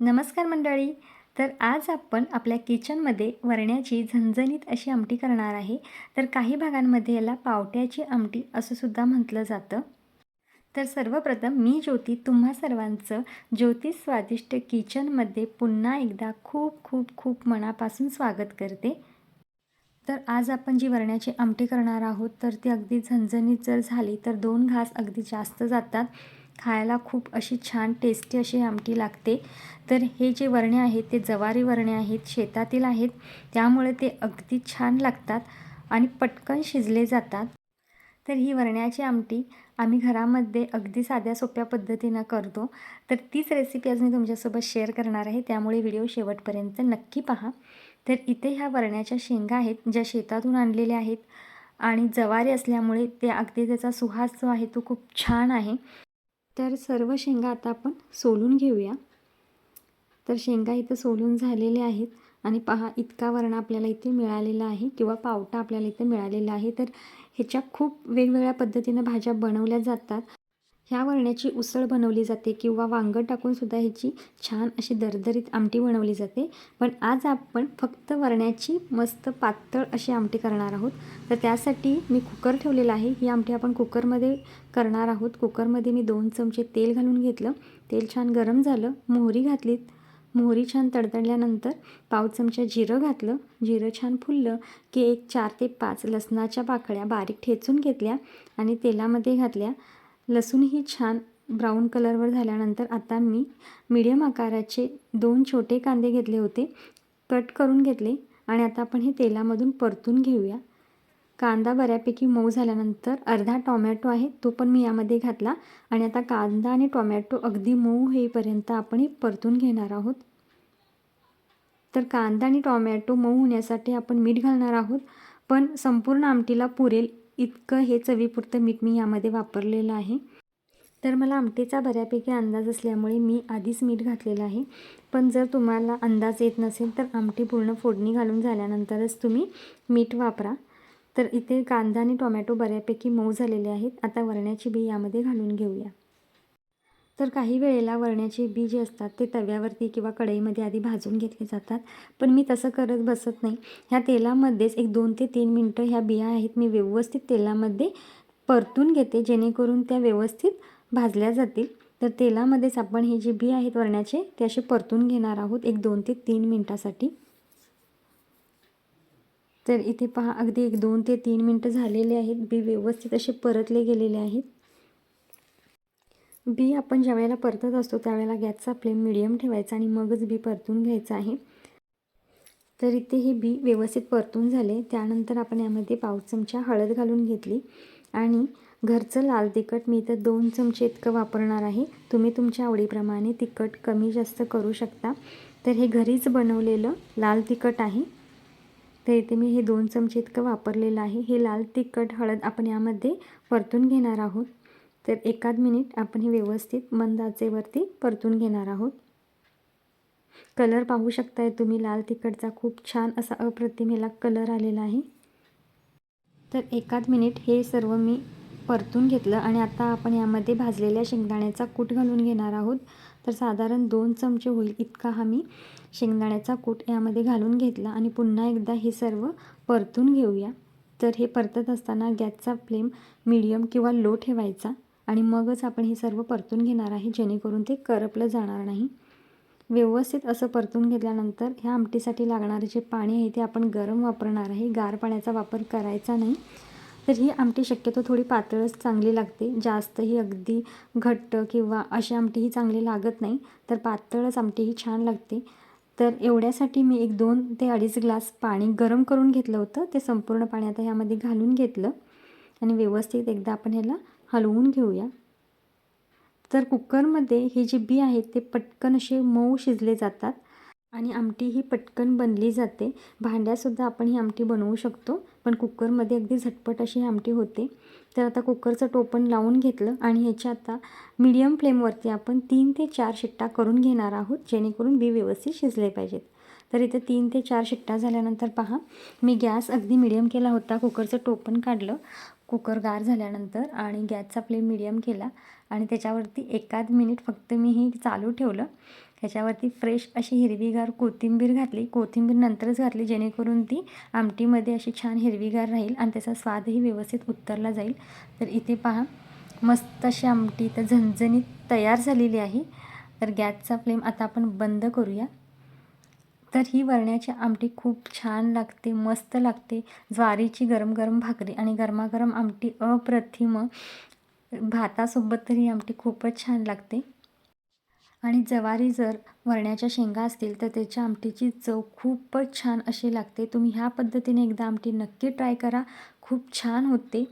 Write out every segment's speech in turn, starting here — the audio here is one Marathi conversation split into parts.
नमस्कार मंडळी. तर आज आपण आपल्या किचनमध्ये वरण्याची झणझणीत अशी आमटी करणार आहे. तर काही भागांमध्ये याला पावट्याची आमटी असं सुद्धा म्हटलं जातं. तर सर्वप्रथम मी ज्योती तुम्हा सर्वांचं ज्योती स्वादिष्ट किचनमध्ये पुन्हा एकदा खूप खूप खूप मनापासून स्वागत करते. तर आज आपण जी वरण्याची आमटी करणार आहोत तर ती अगदी झणझणीत जर झाली तर दोन घास अगदी जास्त जातात. खायला खूप अशी छान टेस्टी अशी आमटी लागते. तर हे जे वरणे आहेत ते जवारी वरणे आहेत शेतातील आहेत त्यामुळे ते अगदी छान लागतात आणि पटकन शिजले जातात. तर ही वरण्याची आमटी आम्ही घरामध्ये अगदी साध्या सोप्या पद्धतीनं करतो. तर तीच रेसिपी आज मी तुमच्यासोबत शेअर करणार आहे. त्यामुळे व्हिडिओ शेवटपर्यंत नक्की पहा. तर इथे ह्या वरण्याच्या शेंगा आहेत ज्या शेतातून आणलेल्या आहेत आणि जवारी असल्यामुळे ते अगदी त्याचा सुहास जो आहे तो खूप छान आहे. तर सर्व शेंगा आता आपण सोलून घेऊया. तर शेंगा इथं सोलून झालेल्या आहेत आणि पहा इतका वर्ण आपल्याला इथे मिळालेला आहे किंवा पावटा आपल्याला इथे मिळालेला आहे. तर ह्याच्या खूप वेगवेगळ्या पद्धतीनं भाज्या बनवल्या जातात. ह्या वरण्याची उसळ बनवली जाते किंवा वांगं टाकूनसुद्धा ह्याची छान अशी दरदरीत आमटी बनवली जाते. पण आज आपण फक्त वरण्याची मस्त पातळ अशी आमटी करणार आहोत. तर त्यासाठी मी कुकर ठेवलेला आहे. ही आमटी आपण कुकरमध्ये करणार आहोत. कुकरमध्ये मी दोन चमचे तेल घालून घेतलं. तेल छान गरम झालं. मोहरी घातलीत. मोहरी छान तडतडल्यानंतर पाव चमचा जिरं घातलं. जिरं छान फुललं की एक चार ते पाच लसणाच्या पाकळ्या बारीक ठेचून घेतल्या आणि तेलामध्ये घातल्या. लसूणही छान ब्राऊन कलरवर झाल्यानंतर आता मी मीडियम आकाराचे दोन छोटे कांदे घेतले होते. कट करून घेतले आणि आता आपण हे तेलामधून परतून घेऊया. कांदा बऱ्यापैकी मऊ झाल्यानंतर अर्धा टॉमॅटो आहे तो पण मी यामध्ये घातला आणि आता कांदा आणि टॉमॅटो अगदी मऊ होईपर्यंत आपण हे परतून घेणार आहोत. तर कांदा आणि टॉमॅटो मऊ होण्यासाठी आपण मीठ घालणार आहोत पण संपूर्ण आमटीला पुरेल इतकं हे चवीपुरतं मीठ मी यामध्ये वापरलेलं आहे. तर मला आमटीचा बऱ्यापैकी अंदाज असल्यामुळे मी आधीच मीठ घातलेलं आहे. पण जर तुम्हाला अंदाज येत नसेल तर आमटी पूर्ण फोडणी घालून झाल्यानंतरच तुम्ही मीठ वापरा. तर इथे कांदा आणि टोमॅटो बऱ्यापैकी मऊ झालेले आहेत. आता वरण्याची बी यामध्ये घालून घेऊया. तर काही वेळेला वरण्याचे बी जे असतात ते तव्यावरती किंवा कढईमध्ये आधी भाजून घेतले जातात. पण मी तसं करत बसत नाही. ह्या तेलामध्येच एक दोन ते तीन मिनटं ह्या बिया आहेत मी व्यवस्थित तेलामध्ये परतून घेते जेणेकरून त्या व्यवस्थित भाजल्या जातील. तर तेलामध्येच आपण हे जे बी आहेत वरण्याचे ते असे परतून घेणार आहोत एक दोन ते तीन मिनटासाठी. तर इथे पहा अगदी एक दोन ते तीन मिनटं झालेले आहेत. बी व्यवस्थित असे परतले गेलेले आहेत. बी आपण ज्या वेळेला परतत असतो त्यावेळेला गॅसचा फ्लेम मिडियम ठेवायचा आणि मगच बी परतून घ्यायचं आहे. तर इथे हे बी व्यवस्थित परतून झाले. त्यानंतर आपण यामध्ये पाव चमचा हळद घालून घेतली. आणि घरचं लाल तिखट मी इथं दोन चमचे इतकं वापरणार आहे. तुम्ही तुमच्या आवडीप्रमाणे तिखट कमी जास्त करू शकता. तर हे घरीच बनवलेलं लाल तिखट आहे. तर इथे मी हे दोन चमचे इतकं वापरलेलं आहे. हे लाल तिखट हळद आपण यामध्ये परतून घेणार आहोत. तर एकाद मिनिट आपण हे व्यवस्थित मंद आचेवरती परतून घेणार आहोत. कलर पाहू शकताय तुम्ही लाल तिखटचा खूप छान असा अप्रतिम ह्याला कलर आलेला आहे. तर एकाद मिनिट हे सर्व मी परतून घेतलं आणि आता आपण यामध्ये भाजलेल्या शेंगदाण्याचा कूट घालून घेणार आहोत. तर साधारण दोन चमचे होईल इतका हा मी शेंगदाण्याचा कूट यामध्ये घालून घेतला आणि पुन्हा एकदा हे सर्व परतून घेऊया. तर हे परतत असताना गॅसचा फ्लेम मीडियम किंवा लो ठेवायचा. आणि मगच आपण हे सर्व परतून घेणार आहे जेणेकरून ते करपलं जाणार नाही. व्यवस्थित असं परतून घेतल्यानंतर ह्या आमटीसाठी लागणारे जे पाणी आहे ते आपण गरम वापरणार आहे. गार पाण्याचा वापर करायचा नाही. तर ही आमटी शक्यतो थोडी पातळच चांगली लागते. जास्त ही अगदी घट्ट किंवा अशी आमटी ही चांगली लागत नाही तर पातळच आमटी ही छान लागते. तर एवढ्यासाठी मी एक दोन ते अडीच ग्लास पाणी गरम करून घेतलं होतं. ते संपूर्ण पाणी आता ह्यामध्ये घालून घेतलं. आणि व्यवस्थित एकदा आपण ह्याला हलवून घेऊया. तर कुकरमध्ये हे जे बी आहेत ते पटकन असे मऊ शिजले जातात आणि आमटी ही पटकन बनली जाते. भांड्यासुद्धा आपण ही आमटी बनवू शकतो पण कुकरमध्ये अगदी झटपट अशी आमटी होते. तर आता कुकरचं टोपण लावून घेतलं आणि ह्याच्या आता मीडियम फ्लेमवरती आपण तीन ते चार शिट्टा करून घेणार आहोत जेणेकरून बी व्यवस्थित शिजले पाहिजेत. तर इथे तीन ते चार शिट्टा झाल्यानंतर पहा मी गॅस अगदी मिडियम केला होता कुकरचं टोपण काढलं. कुकर गार झाल्यानंतर आणि गॅसचा फ्लेम मिडियम केला आणि त्याच्यावरती एकाद मिनिट फक्त मी हे चालू ठेवलं. त्याच्यावरती फ्रेश अशी हिरवीगार कोथिंबीर घातली. कोथिंबीर नंतरच घातली जेणेकरून ती आमटीमध्ये अशी छान हिरवीगार राहील आणि त्याचा स्वादही व्यवस्थित उतरला जाईल. तर इथे पहा मस्त अशी आमटी तर झणझणीत तयार झालेली आहे. तर गॅसचा फ्लेम आता आपण बंद करूया. तर ही वरण्याची आमटी खूप छान लागते मस्त लागते. ज्वारीची गरम गरम भाकरी आणि गरमागरम आमटी अप्रतिम. भातासोबत तर ही आमटी खूपच छान लागते. आणि जवारी जर वरण्याच्या शेंगा असतील तर त्याच्या आमटीची चव खूपच छान अशी लागते. तुम्ही ह्या पद्धतीने एकदा आमटी नक्की ट्राय करा. खूप छान होते.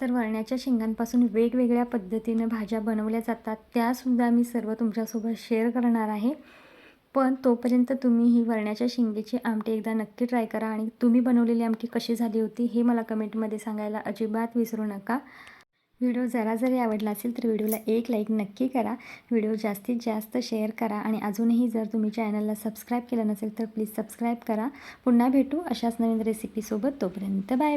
तर वरण्याच्या शेंगांपासून वेगवेगळ्या पद्धतीनं भाज्या बनवल्या जातात. त्यासुद्धा मी सर्व तुमच्यासोबत शेअर करणार आहे. पण तोपर्यंत तुम्ही ही वरण्याच्या शेंगेची आमटी एकदा नक्की ट्राय करा आणि तुम्ही बनवलेली आमटी कशी झाली होती हे मला कमेंटमध्ये सांगायला अजिबात विसरू नका. व्हिडिओ जरा जरी आवडला असेल तर व्हिडिओला एक लाईक नक्की करा. व्हिडिओ जास्तीत जास्त शेअर करा आणि अजूनही जर तुम्ही चॅनलला सबस्क्राईब केलं नसेल तर प्लीज सबस्क्राईब करा. पुन्हा भेटू अशाच नवीन रेसिपीसोबत तोपर्यंत बाय बाय.